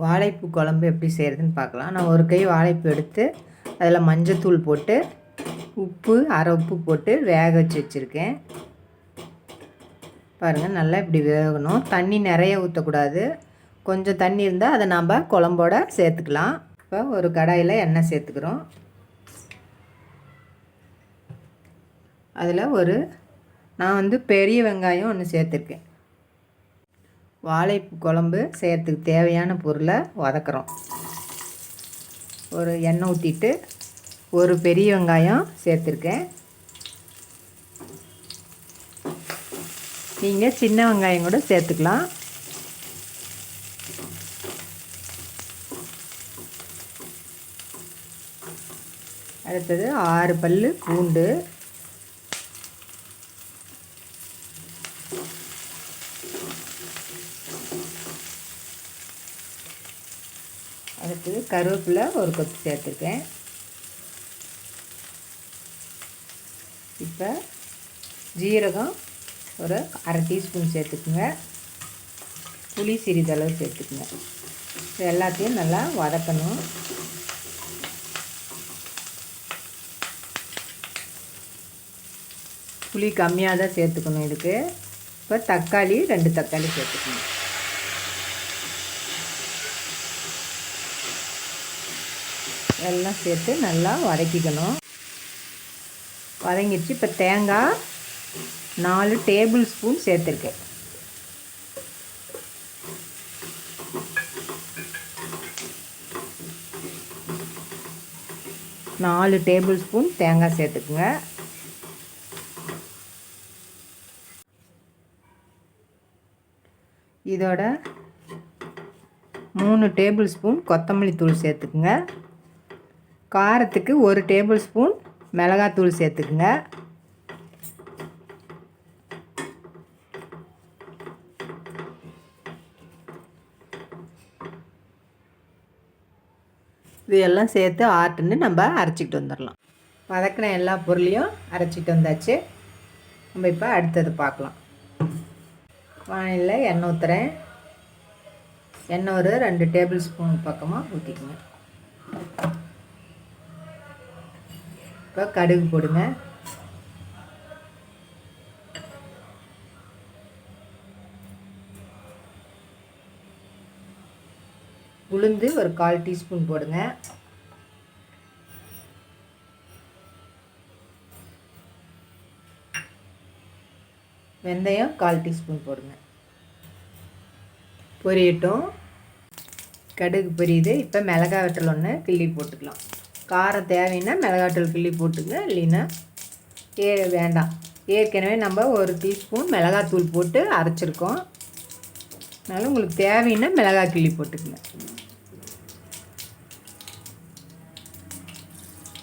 வாழைப்பூ குழம்பு எப்படி செய்கிறதுன்னு பார்க்கலாம். நான் ஒரு கை வாழைப்பூ எடுத்து அதில் மஞ்சத்தூள் போட்டு உப்பு அரை உப்பு போட்டு வேக வச்சு வச்சுருக்கேன். பாருங்கள் நல்லா இப்படி வேகணும். தண்ணி நிறைய ஊற்றக்கூடாது. கொஞ்சம் தண்ணி இருந்தால் அதை நாம் குழம்போட சேர்த்துக்கலாம். இப்போ ஒரு கடாயில் எண்ணெய் சேர்த்துக்கிறோம். அதில் ஒரு நான் வந்து பெரிய வெங்காயம் ஒன்று சேர்த்துருக்கேன். வாழைப்பு குழம்பு செய்கிறதுக்கு தேவையான பொருளை வதக்குறோம். ஒரு எண்ணெய் ஊற்றிட்டு ஒரு பெரிய வெங்காயம் சேர்த்துருக்கேன். நீங்கள் சின்ன வெங்காயம் கூட சேர்த்துக்கலாம். அடுத்தது ஆறு பல் பூண்டு. அடுத்தது கருவேப்பிலை ஒரு கொத்து சேர்த்துருக்கேன். இப்போ ஜீரகம் ஒரு அரை டீஸ்பூன் சேர்த்துக்குங்க. புளி சிறிதளவு சேர்த்துக்குங்க. இது எல்லாத்தையும் நல்லா வதக்கணும். புளி கம்மியாக தான் சேர்த்துக்கணும் இதுக்கு. இப்போ தக்காளி ரெண்டு தக்காளி சேர்த்துக்கணும். எல்லாம் சேர்த்து நல்லா வதக்கிக்கணும். வதங்கிடுச்சு. இப்போ தேங்காய் நாலு டேபிள் ஸ்பூன் சேர்த்துருக்கேன். நாலு டேபிள் ஸ்பூன் தேங்காய் சேர்த்துக்குங்க. இதோட மூணு டேபிள் ஸ்பூன் கொத்தமல்லி தூள் சேர்த்துக்குங்க. காரத்துக்கு ஒரு டேபிள் ஸ்பூன் மிளகாத்தூள் சேர்த்துக்குங்க. இது எல்லாம் சேர்த்து ஆட்டுன்னு நம்ம அரைச்சிக்கிட்டு வந்துடலாம். வதக்கின எல்லா பொருளையும் அரைச்சிட்டு வந்தாச்சு. நம்ம இப்போ அடுத்தது பார்க்கலாம். வானிலையில் எண்ணெய் ஊற்றுறேன் எண்ணெய் ஒரு ரெண்டு டேபிள் ஸ்பூன் பக்கமாக ஊற்றிக்கோங்க இப்போ கடுகு போடுங்க. உளுந்து ஒரு கால் டீஸ்பூன் போடுங்க. வெந்தயம் கால் டீஸ்பூன் போடுங்க. பொரியட்டும். கடுகு பொரியுது. இப்போ மிளகா வெட்டல் ஒன்று கிள்ளி போட்டுக்கலாம். காரம் தேவைன்னா மிளகாட்டல் கிள்ளி போட்டுங்க இல்லைன்னா ஏ வேண்டாம். ஏற்கனவே நம்ம ஒரு டீஸ்பூன் மிளகாத்தூள் போட்டு அரைச்சிருக்கோம். அதனால் உங்களுக்கு தேவைன்னா மிளகாய் கிள்ளி போட்டுக்கங்க.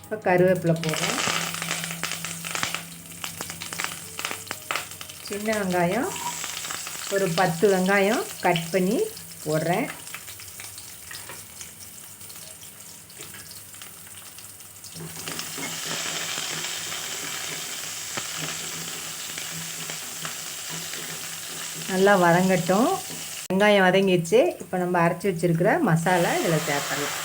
இப்போ கருவேப்பிலை போடுறோம். சின்ன வெங்காயம் ஒரு பத்து வெங்காயம் கட் பண்ணி போடுறேன். நல்லா வதங்கட்டும். வெங்காயம் வதங்கிடுச்சு. இப்போ நம்ம அரைச்சி வச்சுருக்கிற மசாலா இதில் சேர்த்துடலாம்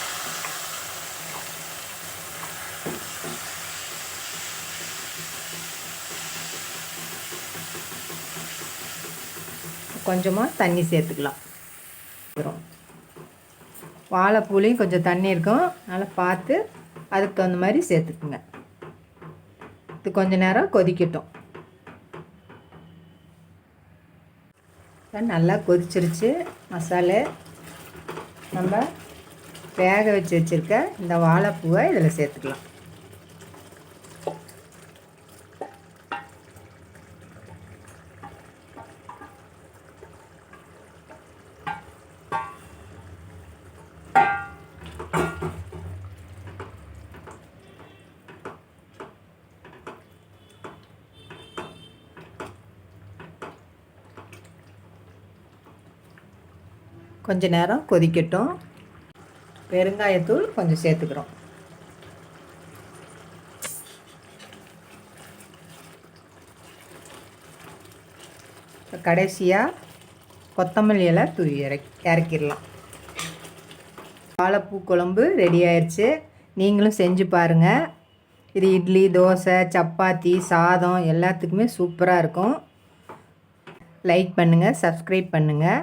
கொஞ்சமாக தண்ணி சேர்த்துக்கலாம். வாழைப்பூலையும் கொஞ்சம் தண்ணி இருக்கும். அதனால் பார்த்து அதுக்கு தகுந்த மாதிரி சேர்த்துக்குங்க. இது கொஞ்சம் நேரம் கொதிக்கட்டும். நல்லா கொதிச்சிருச்சு மசாலா. நம்ம வேக வச்சு வச்சுருக்க இந்த வாழைப்பூவை இதில் சேர்த்துக்கலாம். கொஞ்சம் நேரம் கொதிக்கட்டும். பெருங்காயத்தூள் கொஞ்சம் சேர்த்துக்கிறோம். கடைசியாக கொத்தமல்லி இலை தூவி இறக் இறக்கிடலாம். வாழைப்பூ குழம்பு ரெடி ஆயிடுச்சு நீங்களும் செஞ்சு பாருங்கள் இது இட்லி தோசை சப்பாத்தி சாதம் எல்லாத்துக்குமே சூப்பராக இருக்கும். லைக் பண்ணுங்கள் சப்ஸ்கிரைப் பண்ணுங்கள்